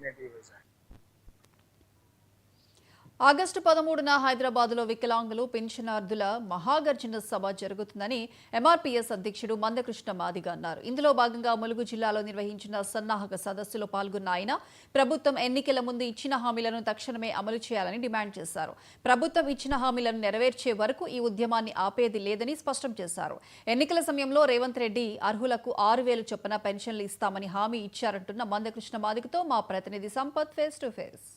में भी हो जाए। ఆగస్టు పదమూడున హైదరాబాద్లో వికలాంగులు పెన్షనార్థుల మహాగర్జన సభ జరుగుతుందని ఎంఆర్పీఎస్ అధ్యక్షుడు మందకృష్ణ మాదిగ అన్నారు. ఇందులో భాగంగా ములుగు జిల్లాలో నిర్వహించిన సన్నాహక సదస్సులో పాల్గొన్న ఆయన ప్రభుత్వం ఎన్నికల ముందు ఇచ్చిన హామీలను తక్షణమే అమలు చేయాలని డిమాండ్ చేశారు. ప్రభుత్వం ఇచ్చిన హామీలను నెరవేర్చే వరకు ఈ ఉద్యమాన్ని ఆపేది లేదని స్పష్టం చేశారు. ఎన్నికల సమయంలో రేవంత్ రెడ్డి అర్హులకు ఆరు వేలు చొప్పున పెన్షన్లు ఇస్తామని హామీ ఇచ్చారంటున్న మందకృష్ణ మాదిగతో మా ప్రతినిధి సంపత్ ఫేస్ టు ఫేస్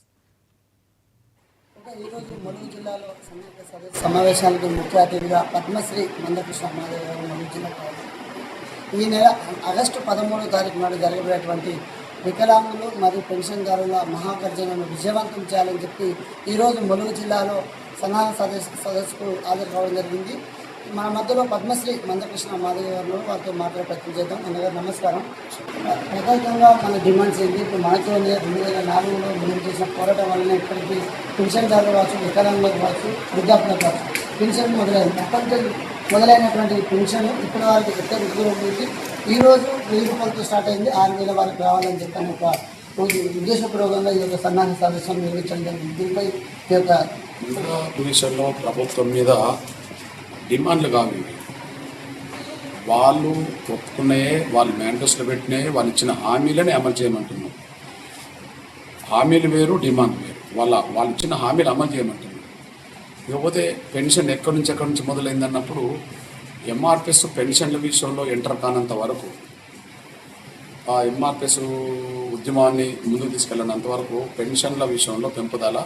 ఈరోజు ములుగు జిల్లాలో సమీప సమావేశానికి ముఖ్య అతిథిగా పద్మశ్రీ మందకృష్ణ మాధవ్ గారు ములుగు జిల్లా ఈ నెల ఆగస్టు పదమూడో తారీఖు నాడు జరగబోయేటువంటి వికలాంగులు మరియు పెన్షన్దారుల మహాగర్జనను విజయవంతం చేయాలని చెప్పి ఈరోజు ములుగు జిల్లాలో సన్నాహ సదస్సు సదస్సుకు హాజరు కావడం జరిగింది. మా మధ్యలో పద్మశ్రీ మందకృష్ణ మాధవ్ గారు వారితో మాట్లాడే ప్రయత్నం చేద్దాం. అన్నగారు నమస్కారం. ప్రత్యేకంగా మన డిమాండ్స్ ఏంటి? ఇప్పుడు మనతోనే రెండు వేల నాలుగులో మనం చేసిన పోరాటం వలన ఇప్పటికీ పెన్షన్దారులు కావచ్చు వికలాంగులు కావచ్చు వృద్ధాప్యులకు కావచ్చు పెన్షన్ మొదలైంది అప్పటి మొదలైనటువంటి పెన్షన్ ఇప్పటి వరకు ఎక్కడ ఉంటుంది ఈ రోజు వెయ్యి రూపాయలతో స్టార్ట్ అయింది. ఆరు వేల వరకు రావాలని చెప్పాను ఒక రోజు ఉద్దేశపూర్వకంగా ఈ యొక్క సన్నాహ సదస్సును నిర్వహించడం జరిగింది. దీనిపై ఈ యొక్క ప్రభుత్వం మీద డిమాండ్లు కావు వాళ్ళు ఒప్పుకున్నాయే వాళ్ళు మేనిఫెస్టో పెట్టినాయే వాళ్ళు ఇచ్చిన హామీలని అమలు చేయమంటున్నాం హామీలు వేరు డిమాండ్ వేరు. వాళ్ళ వాళ్ళు ఇచ్చిన హామీలు అమలు చేయమంటున్నాం ఇకపోతే పెన్షన్ ఎక్కడి నుంచి ఎక్కడి నుంచి మొదలైందన్నప్పుడు ఎంఆర్పిఎస్ పెన్షన్ల విషయంలో ఎంటర్ కానంత వరకు ఆ ఎంఆర్పిఎస్ ఉద్యమాన్ని ముందుకు తీసుకెళ్ళినంత వరకు పెన్షన్ల విషయంలో పెంపుదల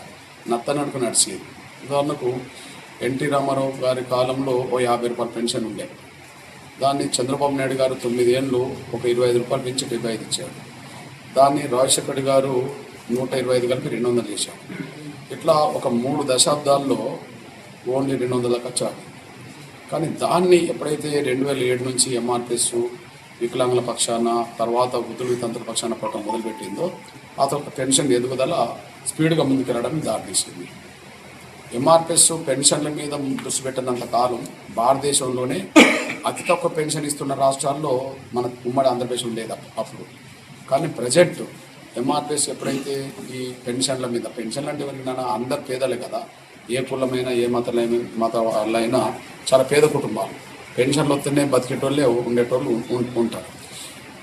నత్తనడుకు నడిచేది. ఉదాహరణకు ఎన్టీ రామారావు గారి కాలంలో ఓ యాభై రూపాయల పెన్షన్ ఉండే. దాన్ని చంద్రబాబు నాయుడు గారు తొమ్మిది ఏళ్ళు ఒక ఇరవై ఐదు రూపాయలు పెంచి డెబ్బై ఐదు ఇచ్చారు. దాన్ని రాజశేఖర్ గారు నూట ఇరవై ఐదు కలిపి రెండు వందలు చేశారు. ఇట్లా ఒక మూడు దశాబ్దాల్లో ఓన్లీ రెండు వందల వచ్చారు కానీ దాన్ని ఎప్పుడైతే రెండు వేల ఏడు నుంచి ఎంఆర్పిఎస్ వికలాంగుల పక్షాన తర్వాత వృద్ధుల వితంతుల పక్షాన పోవటం మొదలుపెట్టిందో ఆ తర్వాత పెన్షన్ ఎదుగుదల స్పీడ్గా ముందుకెళ్ళడానికి దారితీసింది. ఎంఆర్పిఎస్ పెన్షన్ల మీద దృష్టి పెట్టినంత కాలం భారతదేశంలోనే అతి తక్కువ పెన్షన్ ఇస్తున్న రాష్ట్రాల్లో మన ఉమ్మడి ఆంధ్రప్రదేశ్ ఉండేది అప్పుడు. కానీ ప్రజెంట్ ఎంఆర్పిఎస్ ఎప్పుడైతే ఈ పెన్షన్ల మీద పెన్షన్లు అంటే ఎవరికైనా అందరు పేదలే కదా. ఏ కులమైనా ఏ మతలైన మత వాళ్ళైనా చాలా పేద కుటుంబాలు. పెన్షన్లు వస్తేనే బతికేటోళ్ళే ఉండేటోళ్ళు ఉంటారు.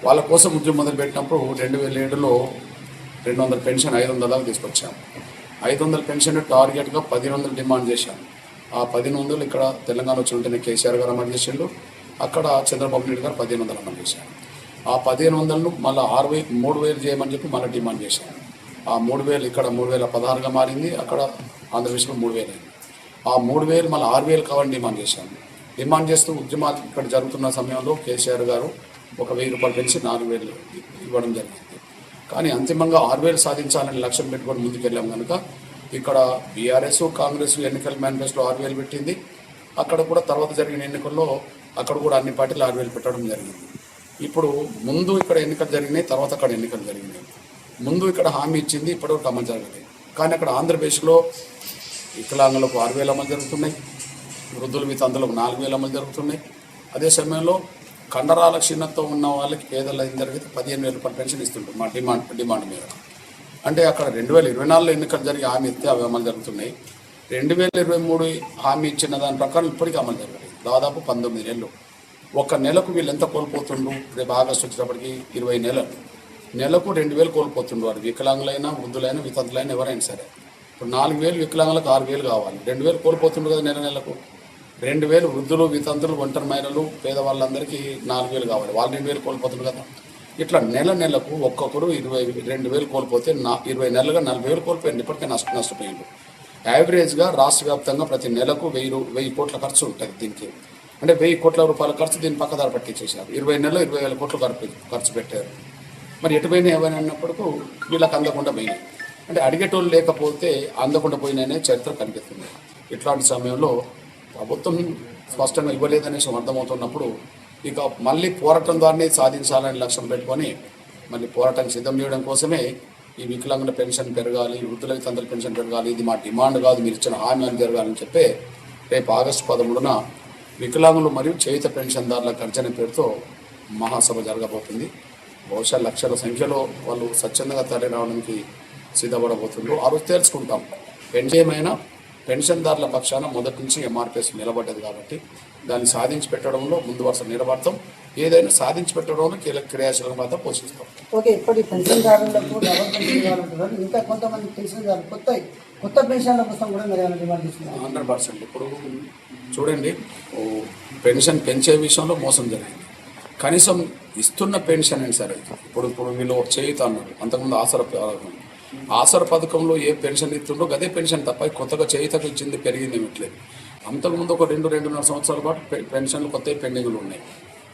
వాళ్ళ కోసం ఉద్యమం మొదలుపెట్టినప్పుడు రెండు వేల ఏడులో రెండు వందల పెన్షన్ ఐదు వందల దాకా తీసుకొచ్చాము ఐదు వందల పెన్షన్ టార్గెట్గా పదిహేను వందలు డిమాండ్ చేశాను ఆ పదిహేను వందలు ఇక్కడ తెలంగాణ వచ్చి ఉంటేనే కేసీఆర్ గారు అమలు చేసిండు. అక్కడ చంద్రబాబు నాయుడు గారు పదిహేను వందలు అమలు చేశారు. ఆ పదిహేను వందలను మళ్ళీ ఆరు వేలు మూడు వేలు చేయమని చెప్పి మళ్ళీ డిమాండ్ చేశాను ఆ మూడు వేలు ఇక్కడ మూడు వేల పదహారుగా మారింది. అక్కడ ఆంధ్రప్రదేశ్లో మూడు వేలు అయింది. ఆ మూడు వేలు మళ్ళీ ఆరు వేలు కావాలని డిమాండ్ చేశాను డిమాండ్ చేస్తూ ఉద్యమాలు ఇక్కడ జరుగుతున్న సమయంలో కేసీఆర్ గారు ఒక వెయ్యి రూపాయలు పెంచి నాలుగు వేలు ఇవ్వడం జరిగింది. కానీ అంతిమంగా ఆరువేలు సాధించాలని లక్ష్యం పెట్టుకొని ముందుకెళ్ళాం కనుక ఇక్కడ బీఆర్ఎస్ కాంగ్రెస్ ఎన్నికల మేనిఫెస్టో ఆరువేలు పెట్టింది. అక్కడ కూడా తర్వాత జరిగిన ఎన్నికల్లో అక్కడ కూడా అన్ని పార్టీలు ఆరువేలు పెట్టడం జరిగింది. ఇప్పుడు ముందు ఇక్కడ ఎన్నికలు జరిగినాయి తర్వాత అక్కడ ఎన్నికలు జరిగినాయి. ముందు ఇక్కడ హామీ ఇచ్చింది ఇప్పటివరకు అమలు జరగలేదు. కానీ అక్కడ ఆంధ్రప్రదేశ్లో వికలాంగులకు ఆరు వేలు అమలు జరుగుతున్నాయి. వృద్ధుల మీద అందులో నాలుగు వేలు అమలు జరుగుతున్నాయి. అదే సమయంలో కండరాల క్షీణతతో ఉన్న వాళ్ళకి పేదల జరిగితే పదిహేను వేల రూపాయల పెన్షన్ ఇస్తుంటారు మా డిమాండ్ డిమాండ్ మీద. అంటే అక్కడ రెండు వేల ఇరవై నాలుగులో ఎన్నికలు జరిగి హామీ ఇస్తే అవి అమలు జరుగుతున్నాయి. రెండు వేల ఇరవై మూడు హామీ ఇచ్చిన దాని ప్రకారం ఇప్పటికీ అమలు జరగలేదు. దాదాపు పంతొమ్మిది నెలలు. ఒక నెలకు వీళ్ళు ఎంత కోల్పోతుండ్రు? రేపు ఆగస్టు వచ్చేటప్పటికి ఇరవై నెలలు. నెలకు రెండు వేలు కోల్పోతుండ్రు వారు. వికలాంగులైనా వృద్ధులైనా వితంతులైనా ఎవరైనా సరే. ఇప్పుడు నాలుగు వేలు వికలాంగులకు ఆరు వేలు కావాలి. రెండు వేలు కోల్పోతుండ్రు కదా నెల నెలకు. రెండు వేలు వృద్ధులు వితంతులు ఒంటరి మహిళలు పేదవాళ్ళందరికీ నాలుగు వేలు కావాలి. వాళ్ళు రెండు వేలు కోల్పోతున్నారు కదా. ఇట్లా నెల నెలకు ఒక్కొక్కరు ఇరవై రెండు వేలు కోల్పోతే నా ఇరవై నెలలుగా నలభై వేలు కోల్పోయింది. ఇప్పటికే నష్ట నష్టపోయింది యావరేజ్గా రాష్ట్ర వ్యాప్తంగా ప్రతి నెలకు వెయ్యి రూ- వెయ్యి కోట్ల ఖర్చు ఉంటుంది దీనికి. అంటే వెయ్యి కోట్ల రూపాయల ఖర్చు దీన్ని పక్కదారి పట్టించేశారు. ఇరవై నెలలు ఇరవై వేల కోట్లు ఖర్చు పెట్టారు. మరి ఎటుపోయినా ఏమైనా అన్నప్పటికూ వీళ్ళకి అందకుండా పోయినాయి. అంటే అడిగేటోళ్ళు లేకపోతే అందకుండా పోయినాయనే చరిత్ర కనిపిస్తుంది. ఇట్లాంటి సమయంలో ప్రభుత్వం స్పష్టంగా ఇవ్వలేదనేసి అర్థమవుతున్నప్పుడు ఇక మళ్ళీ పోరాటం ద్వారానే సాధించాలని లక్ష్యం పెట్టుకొని మళ్ళీ పోరాటం సిద్ధం చేయడం కోసమే ఈ వికలాంగుల పెన్షన్ పెరగాలి వృద్ధుల తండ్రుల పెన్షన్ పెరగాలి ఇది మా డిమాండ్ కాదు మీరు ఇచ్చిన హామీ అని జరగాలని చెప్పి రేపు ఆగస్టు పదమూడున వికలాంగులు మరియు చేయుత పెన్షన్దారుల గర్జన పేరుతో మహాసభ జరగబోతుంది. బహుశా లక్షల సంఖ్యలో వాళ్ళు స్వచ్ఛందంగా తరలి రావడానికి సిద్ధపడబోతుండ్రు ఆ రోజు తెలుసుకుంటాం. పెన్షన్ ఏమైనా పెన్షన్దారుల పక్షాన మొదటి నుంచి ఎంఆర్పిఎస్ నిలబడ్డది కాబట్టి దాన్ని సాధించి పెట్టడంలో ముందు వరుస నిలబడతాం. ఏదైనా సాధించి పెట్టడంలో కీలక క్రియాశీలక పాత్ర పోషిస్తాం. ఓకే ఇప్పటి పెన్షన్దారులకు ఇంకా కొంతమంది పెన్షన్దారులు కొత్త కొత్త పెన్షన్ల కోసం కూడా మీరు హండ్రెడ్ పర్సెంట్. ఇప్పుడు చూడండి పెన్షన్ పెంచే విషయంలో మోసం జరిగింది. కనీసం ఇస్తున్న పెన్షన్ ఏంటి సరే ఇప్పుడు ఇప్పుడు వీళ్ళు చేయుత అన్నారు అంతకుముందు ఆసర ఆసర పథకంలో ఏ పెన్షన్ ఇస్తుండో అదే పెన్షన్ తప్ప కొత్తగా చేయుతకు ఇచ్చింది పెరిగింది ఇట్లేదు అంతకుముందు ఒక రెండు రెండున్నర సంవత్సరాల పాటు పె- పెన్షన్లు కొత్త పెండింగ్లు ఉన్నాయి.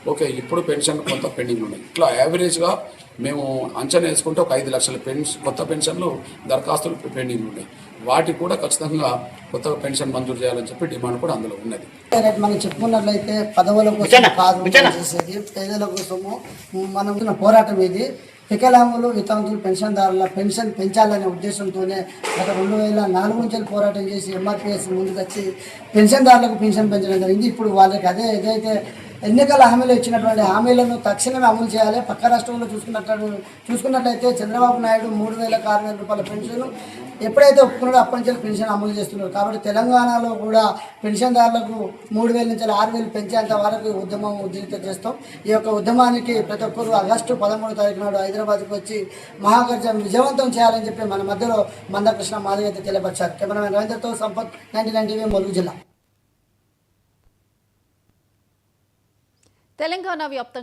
ఓకే ఇప్పుడు పెన్షన్ కొంత పెండింగ్లు ఉన్నాయి. ఇట్లా యావరేజ్గా మేము అంచనా వేసుకుంటే ఒక ఐదు లక్షల పెన్షన్ కొత్త పెన్షన్లు దరఖాస్తులు పెండింగ్లు ఉన్నాయి. వాటికి కూడా ఖచ్చితంగా కొత్తగా పెన్షన్ మంజూరు చేయాలని చెప్పి డిమాండ్ కూడా అందులో ఉన్నది. మనం చెప్పుకున్నట్లయితే పదవుల కోసం కాదు చేసేది పేదల కోసము మనం పోరాటం ఇది. వికలాంగులు వితంతులు పెన్షన్దారుల పెన్షన్ పెంచాలనే ఉద్దేశంతోనే గత రెండు వేల నాలుగు నుంచి పోరాటం చేసి ఎంఆర్పిఎస్ ముందుకొచ్చి పెన్షన్దారులకు పెన్షన్ పెంచడం జరిగింది. ఇప్పుడు వాళ్ళకి అదే ఏదైతే ఎన్నికల హామీలు ఇచ్చినటువంటి హామీలను తక్షణమే అమలు చేయాలి. పక్క రాష్ట్రంలో చూసుకున్నట్టు చూసుకున్నట్లయితే చంద్రబాబు నాయుడు మూడు వేల ఆరు వేల రూపాయల పెన్షన్ ఎప్పుడైతే ఒప్పుకున్నాడో అప్పటి నుంచి పెన్షన్ అమలు చేస్తున్నారు. కాబట్టి తెలంగాణలో కూడా పెన్షన్దారులకు మూడు వేల నుంచి ఆరు వేలు పెంచేంత వరకు ఉద్యమం ఉద్రిక్త చేస్తాం. ఈ యొక్క ఉద్యమానికి ప్రతి ఒక్కరు ఆగస్టు పదమూడు తారీఖు నాడు హైదరాబాద్కి వచ్చి మహాగర్జన విజయవంతం చేయాలని చెప్పి మన మధ్యలో మందకృష్ణ మాదిరి తెలియపరిచారు. Cameraman రవీంద్రతో Sampath ninety nine TV Mulugu జిల్లా. తెలంగాణ వ్యాప్తంగా